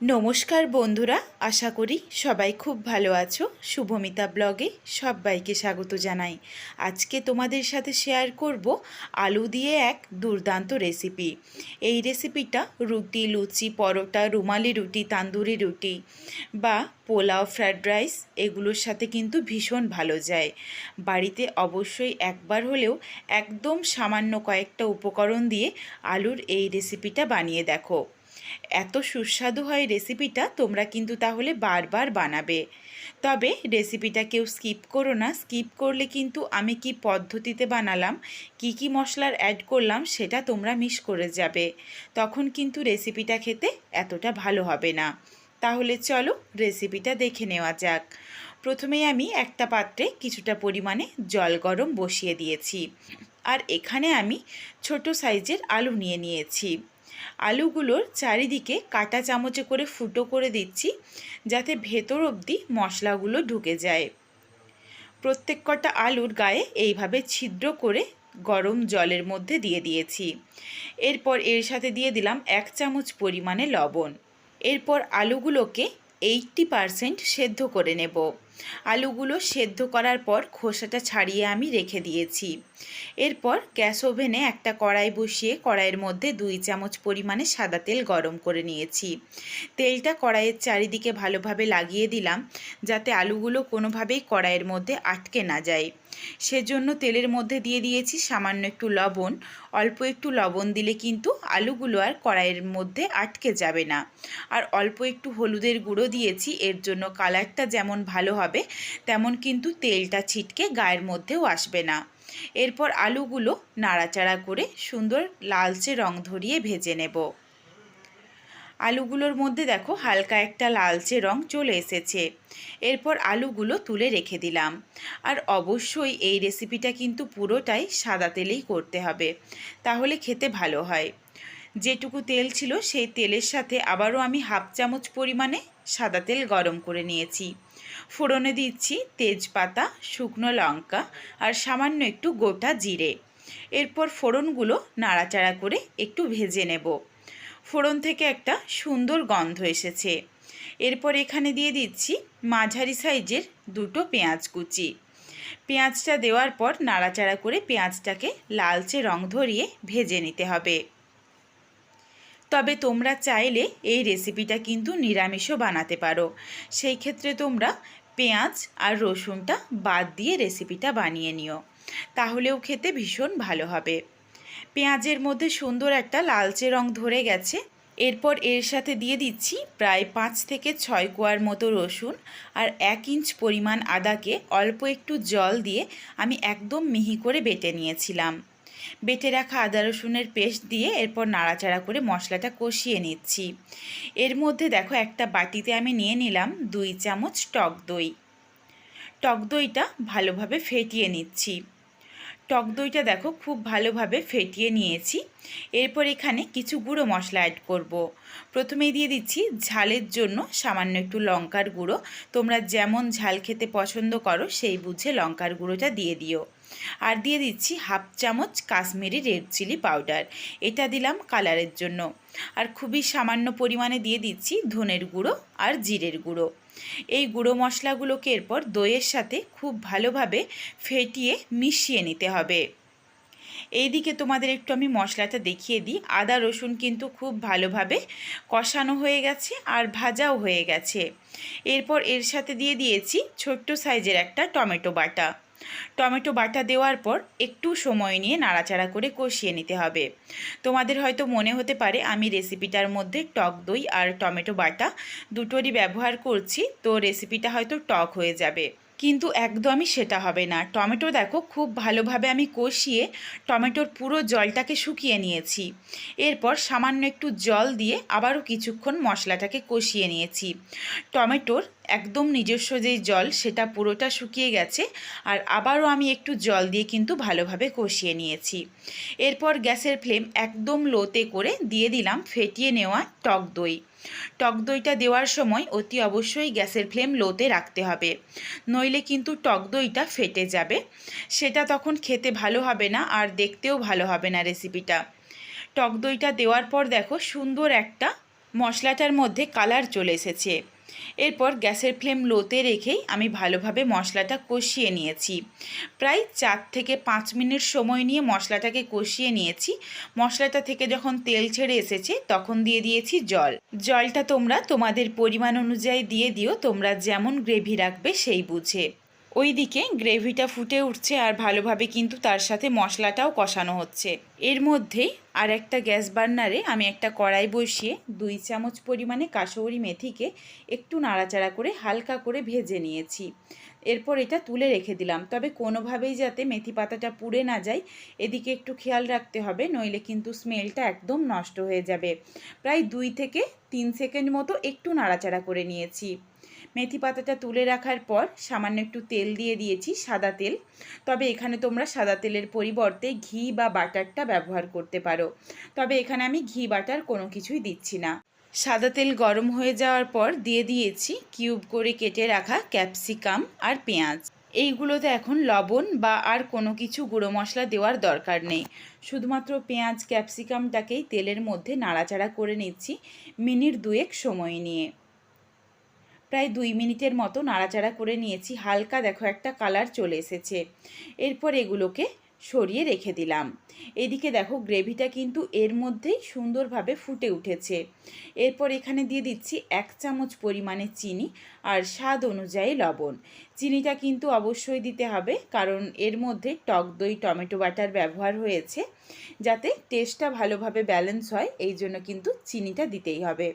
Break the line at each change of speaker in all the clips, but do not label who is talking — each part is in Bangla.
নমস্কার বন্ধুরা, আশা করি সবাই খুব ভালো আছো। শুভমিতা ব্লগে সবাইকে স্বাগত জানাই। আজকে তোমাদের সাথে শেয়ার করব আলু দিয়ে এক দুর্দান্ত রেসিপি এই রেসিপিটা রুটি, লুচি, পরোটা, রুমালি রুটি, তান্দুরি রুটি বা পোলাও ফ্রায়েড রাইস এগুলোর সাথে কিন্তু ভীষণ ভালো যায়। বাড়িতে অবশ্যই একবার হলেও একদম সামান্য কয়েকটা উপকরণ দিয়ে আলুর এই রেসিপিটা বানিয়ে দেখো। এত সুস্বাদু হয় রেসিপিটা তোমরা কিন্তু তাহলে বারবার বানাবে। তবে রেসিপিটা কেউ স্কিপ করো না। স্কিপ করলে কিন্তু আমি কি পদ্ধতিতে বানালাম, কি কি মশলার অ্যাড করলাম, সেটা তোমরা মিস করে যাবে। তখন কিন্তু রেসিপিটা খেতে এতটা ভালো হবে না। তাহলে চলো রেসিপিটা দেখে নেওয়া যাক। প্রথমেই আমি একটা পাত্রে কিছুটা পরিমাণে জল গরম বসিয়ে দিয়েছি। আর এখানে আমি ছোট সাইজের আলু নিয়ে নিয়েছি। আলুগুলোর চারিদিকে কাটা চামচে করে ফুটো করে দিচ্ছি, যাতে ভেতর অবধি মশলাগুলো ঢুকে যায়। প্রত্যেক কটা আলুর গায়ে এইভাবে ছিদ্র করে গরম জলের মধ্যে দিয়ে দিয়েছি। এরপর এর সাথে দিয়ে দিলাম এক চামচ পরিমাণে লবণ। এরপর আলুগুলোকে এইটটি পারসেন্ট সেদ্ধ করে নেব। আলুগুলো সেদ্ধ করার পর খোসাটা ছাড়িয়ে আমি রেখে দিয়েছি। এরপর গ্যাস ওভেনে একটা কড়াই বসিয়ে কড়াইয়ের মধ্যে দুই চামচ পরিমাণে সাদা তেল গরম করে নিয়েছি। তেলটা কড়াইয়ের চারিদিকে ভালোভাবে লাগিয়ে দিলাম যাতে আলুগুলো কোনোভাবেই কড়াইয়ের মধ্যে আটকে না যায়। সেজন্য তেলের মধ্যে দিয়ে দিয়েছি সামান্য একটু লবণ। অল্প একটু লবণ দিলে কিন্তু আলুগুলো আর কড়াইয়ের মধ্যে আটকে যাবে না। আর অল্প একটু হলুদের গুঁড়ো দিয়েছি, এর জন্য কালারটা যেমন ভালো হবে, তেমন কিন্তু তেলটা ছিটকে গায়ের মধ্যেও আসবে না। এরপর আলুগুলো নাড়াচাড়া করে সুন্দর লালচে রং ধরিয়ে ভেজে নেব। আলুগুলোর মধ্যে দেখো হালকা একটা লালচে রং চলে এসেছে। এরপর আলুগুলো তুলে রেখে দিলাম। আর অবশ্যই এই রেসিপিটা কিন্তু পুরোটাই সাদা তেলেই করতে হবে, তাহলে খেতে ভালো হয়। যেটুকু তেল ছিল সেই তেলের সাথে আবারও আমি হাফ চামচ পরিমাণে সাদা তেল গরম করে নিয়েছি। ফোড়নে দিচ্ছি তেজপাতা, শুকনো লঙ্কা আর সামান্য একটু গোটা জিরে। এরপর ফোড়নগুলো নাড়াচাড়া করে একটু ভেজে নেব। ফোড়ন থেকে একটা সুন্দর গন্ধ এসেছে। এরপর এখানে দিয়ে দিচ্ছি মাঝারি সাইজের দুটো পেঁয়াজ কুচি। পেঁয়াজটা দেওয়ার পর নাড়াচাড়া করে পেঁয়াজটাকে লালচে রং ধরিয়ে ভেজে নিতে হবে। তবে তোমরা চাইলে এই রেসিপিটা কিন্তু নিরামিষও বানাতে পারো। সেই ক্ষেত্রে তোমরা পেঁয়াজ আর রসুনটা বাদ দিয়ে রেসিপিটা বানিয়ে নিও। তাহলেও খেতে ভীষণ ভালো হবে। পেঁয়াজের মধ্যে সুন্দর একটা লালচে রং ধরে গেছে। এরপর এর সাথে দিয়ে দিচ্ছি প্রায় পাঁচ থেকে ছয় কোয়ার মতো রসুন আর এক ইঞ্চ পরিমাণ আদাকে অল্প একটু জল দিয়ে আমি একদম মিহি করে বেটে নিয়েছিলাম। বেটে রাখা আদা রসুনের পেস্ট দিয়ে এরপর নাড়াচাড়া করে মশলাটা কষিয়ে নিচ্ছি। এর মধ্যে দেখো একটা বাটিতে আমি নিয়ে নিলাম দুই চামচ টক দই। টক দইটা ভালোভাবে ফেটিয়ে নিচ্ছি। টক দইটা দেখো খুব ভালোভাবে ফেটিয়ে নিয়েছি। এরপর এখানে কিছু গুঁড়ো মশলা অ্যাড করব। প্রথমেই দিয়ে দিচ্ছি ঝালের জন্য সামান্য একটু লঙ্কার গুঁড়ো। তোমরা যেমন ঝাল খেতে পছন্দ করো সেই বুঝে লঙ্কার গুঁড়োটা দিয়ে দিও। আর দিয়ে দিচ্ছি হাফ চামচ কাশ্মীরি রেড চিলি পাউডার। এটা দিলাম কালারের জন্য। আর খুবই সামান্য পরিমাণে দিয়ে দিচ্ছি ধনের গুঁড়ো আর জিরের গুঁড়ো। এই গুঁড়ো মশলাগুলোকে এরপর দইয়ের সাথে খুব ভালোভাবে ফেটিয়ে মিশিয়ে নিতে হবে। এইদিকে তোমাদের একটু আমি মশলাটা দেখিয়ে দিই। আদা, রসুন কিন্তু খুব ভালোভাবে কষানো হয়ে গেছে আর ভাজাও হয়ে গেছে। এরপর এর সাথে দিয়ে দিয়েছি ছোট্ট সাইজের একটা টমেটো বাটা। টমেটো বাটা দেওয়ার পর একটু সময় নিয়ে নাড়াচাড়া করে কষিয়ে নিতে হবে। তোমাদের হয়তো মনে হতে পারে আমি রেসিপিটার মধ্যে টক দই আর টমেটো বাটা দুটোরই ব্যবহার করছি, তো রেসিপিটা হয়তো টক হয়ে যাবে। কিন্তু একদমই সেটা হবে না। টমেটো দেখো খুব ভালোভাবে আমি কষিয়ে টমেটোর পুরো জলটাকে শুকিয়ে নিয়েছি। এরপর সামান্য একটু জল দিয়ে আবারও কিছুক্ষণ মশলাটাকে কষিয়ে নিয়েছি। টমেটোর একদম নিজস্ব যেই জল, সেটা পুরোটা শুকিয়ে গেছে আর আবারও আমি একটু জল দিয়ে কিন্তু ভালোভাবে কষিয়ে নিয়েছি। এরপর গ্যাসের ফ্লেম একদম লোতে করে দিয়ে দিলাম, ফেটিয়ে নেওয়া টক দই। টক দইটা দেওয়ার সময় অতি অবশ্যই গ্যাসের ফ্লেম লোতে রাখতে হবে। নইলে কিন্তু টক দইটা ফেটে যাবে। সেটা তখন খেতে ভালো হবে না আর দেখতেও ভালো হবে না রেসিপিটা। টক দইটা দেওয়ার পর দেখো সুন্দর একটা মশলাটার মধ্যে কালার চলে এসেছে। এরপর গ্যাসের ফ্লেম লোতে রেখেই আমি ভালোভাবে মশলাটা কষিয়ে নিয়েছি। প্রায় চার থেকে পাঁচ মিনিট সময় নিয়ে মশলাটাকে কষিয়ে নিয়েছি। মশলাটা থেকে যখন তেল ছেড়ে এসেছে, তখন দিয়ে দিয়েছি জল। জলটা তোমরা তোমাদের পরিমাণ অনুযায়ী দিয়ে দিও, তোমরা যেমন গ্রেভি রাখবে সেই বুঝে। ওইদিকে গ্রেভিটা ফুটে উঠছে আর ভালোভাবে কিন্তু তার সাথে মশলাটাও কষানো হচ্ছে। এর মধ্যেই আর একটা গ্যাস বার্নারে আমি একটা কড়াই বসিয়ে দুই চামচ পরিমাণে কাশৌরি মেথিকে একটু নাড়াচাড়া করে হালকা করে ভেজে নিয়েছি। এরপর এটা তুলে রেখে দিলাম। তবে কোনোভাবেই যাতে মেথি পাতাটা পুড়ে না যায়, এদিকে একটু খেয়াল রাখতে হবে, নইলে কিন্তু স্মেলটা একদম নষ্ট হয়ে যাবে। প্রায় দুই থেকে তিন সেকেন্ড মতো একটু নাড়াচাড়া করে নিয়েছি। মেথি পাতাটা তুলে রাখার পর সামান্য একটু তেল দিয়ে দিয়েছি, সাদা তেল। তবে এখানে তোমরা সাদা তেলের পরিবর্তে ঘি বা বাটারটা ব্যবহার করতে পারো। তবে এখানে আমি ঘি, বাটার কোনো কিছুই দিচ্ছি না। সাদা তেল গরম হয়ে যাওয়ার পর দিয়ে দিয়েছি কিউব করে কেটে রাখা ক্যাপসিকাম আর পেঁয়াজ। এইগুলোতে এখন লবণ বা আর কোনো কিছু গুঁড়ো মশলা দেওয়ার দরকার নেই। শুধুমাত্র পেঁয়াজ, ক্যাপসিকামটাকেই তেলের মধ্যে নাড়াচাড়া করে নিচ্ছি মিনিট দুয়েক সময় নিয়ে। প্রায় দুই মিনিটের মতো নাড়াচাড়া করে নিয়েছি। হালকা দেখো একটা কালার চলে এসেছে। এরপর এগুলোকে সরিয়ে রেখে দিলাম। এদিকে দেখো গ্রেভিটা কিন্তু এর মধ্যেই সুন্দরভাবে ফুটে উঠেছে। এরপর এখানে দিয়ে দিচ্ছি এক চামচ পরিমাণে চিনি আর স্বাদ অনুযায়ী লবণ। চিনিটা কিন্তু অবশ্যই দিতে হবে কারণ এর মধ্যে টক দই, টমেটো বাটার ব্যবহার হয়েছে। যাতে টেস্টটা ভালোভাবে ব্যালেন্স হয় এই জন্য কিন্তু চিনিটা দিতেই হবে।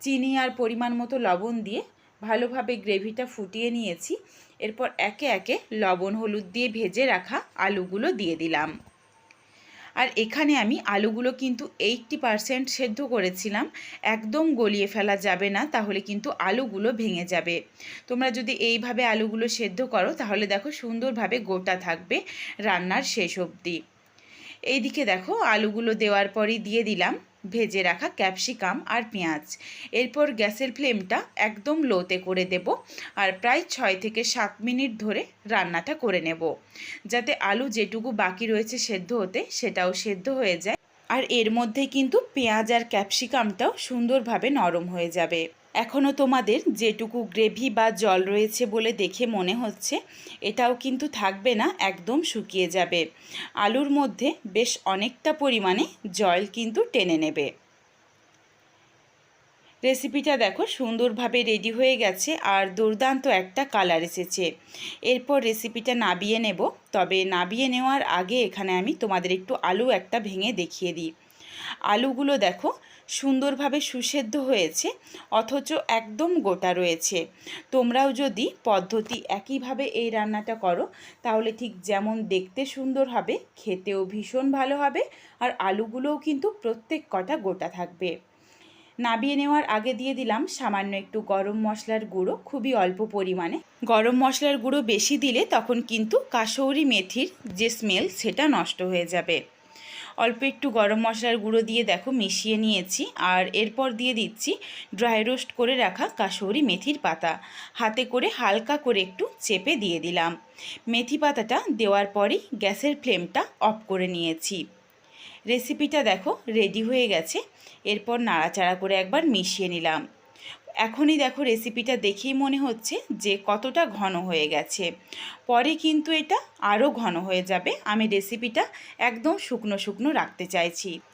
চিনি আর পরিমাণ মতো লবণ দিয়ে ভালোভাবে গ্রেভিটা ফুটিয়ে নিয়েছি। এরপর একে একে লবণ, হলুদ দিয়ে ভেজে রাখা আলুগুলো দিয়ে দিলাম। আর এখানে আমি আলুগুলো কিন্তু এইটটি পারসেন্ট সেদ্ধ করেছিলাম। একদম গলিয়ে ফেলা যাবে না, তাহলে কিন্তু আলুগুলো ভেঙে যাবে। তোমরা যদি এইভাবে আলুগুলো সেদ্ধ করো, তাহলে দেখো সুন্দরভাবে গোটা থাকবে রান্নার শেষ অবধি। এইদিকে দেখো আলুগুলো দেওয়ার পরই দিয়ে দিলাম। ভেজে রাখা ক্যাপসিকাম আর পেঁয়াজ। এরপর গ্যাসের ফ্লেমটা একদম লোতে করে দেব আর প্রায় ছয় থেকে সাত মিনিট ধরে রান্নাটা করে নেব। যাতে আলু যেটুকু বাকি রয়েছে সেদ্ধ হতে সেটাও সেদ্ধ হয়ে যায়। আর এর মধ্যে কিন্তু পেঁয়াজ আর ক্যাপসিকামটাও সুন্দরভাবে নরম হয়ে যাবে। এখনও তোমাদের যেটুকু গ্রেভি বা জল রয়েছে বলে দেখে মনে হচ্ছে, এটাও কিন্তু থাকবে না, একদম শুকিয়ে যাবে। আলুর মধ্যে বেশ অনেকটা পরিমাণে জল কিন্তু টেনে নেবে। রেসিপিটা দেখো সুন্দরভাবে রেডি হয়ে গেছে আর দুর্দান্ত একটা কালার এসেছে। এরপর রেসিপিটা নাবিয়ে নেব, তবে নাবিয়ে নেওয়ার আগে এখানে আমি তোমাদের একটু আলু একটা ভেঙে দেখিয়ে দিই। আলুগুলো দেখো সুন্দরভাবে সুসেদ্ধ হয়েছে, অথচ একদম গোটা রয়েছে। তোমরাও যদি পদ্ধতি একইভাবে এই রান্নাটা করো, তাহলে ঠিক যেমন দেখতে সুন্দর হবে, খেতেও ভীষণ ভালো হবে, আর আলুগুলোও কিন্তু প্রত্যেক কটা গোটা থাকবে। নাবিয়ে নেওয়ার আগে দিয়ে দিলাম সামান্য একটু গরম মশলার গুঁড়ো, খুবই অল্প পরিমাণে। গরম মশলার গুঁড়ো বেশি দিলে তখন কিন্তু কাসৌরি মেথির যে স্মেল সেটা নষ্ট হয়ে যাবে। অল্প একটু গরম মশলার গুঁড়ো দিয়ে দেখো মিশিয়ে নিয়েছি। আর এরপর দিয়ে দিচ্ছি ড্রাই রোস্ট করে রাখা কাসৌরি মেথির পাতা। হাতে করে হালকা করে একটু চেপে দিয়ে দিলাম। মেথি পাতাটা দেওয়ার পরই গ্যাসের ফ্লেমটা অফ করে নিয়েছি। রেসিপিটা দেখো রেডি হয়ে গেছে। এরপর নাড়াচাড়া করে একবার মিশিয়ে নিলাম। এখনই দেখো রেসিপিটা দেখেই মনে হচ্ছে যে কতটা ঘন হয়ে গেছে। পরে কিন্তু এটা আরও ঘন হয়ে যাবে। আমি রেসিপিটা একদম শুকনো শুকনো রাখতে চাইছি।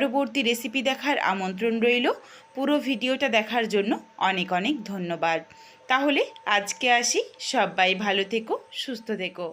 পরবর্তী রেসিপি দেখার আমন্ত্রণ রইল। পুরো ভিডিওটা দেখার জন্য অনেক অনেক ধন্যবাদ। তাহলে আজকে আসি। সবাই ভালো থেকো, সুস্থ থেকো।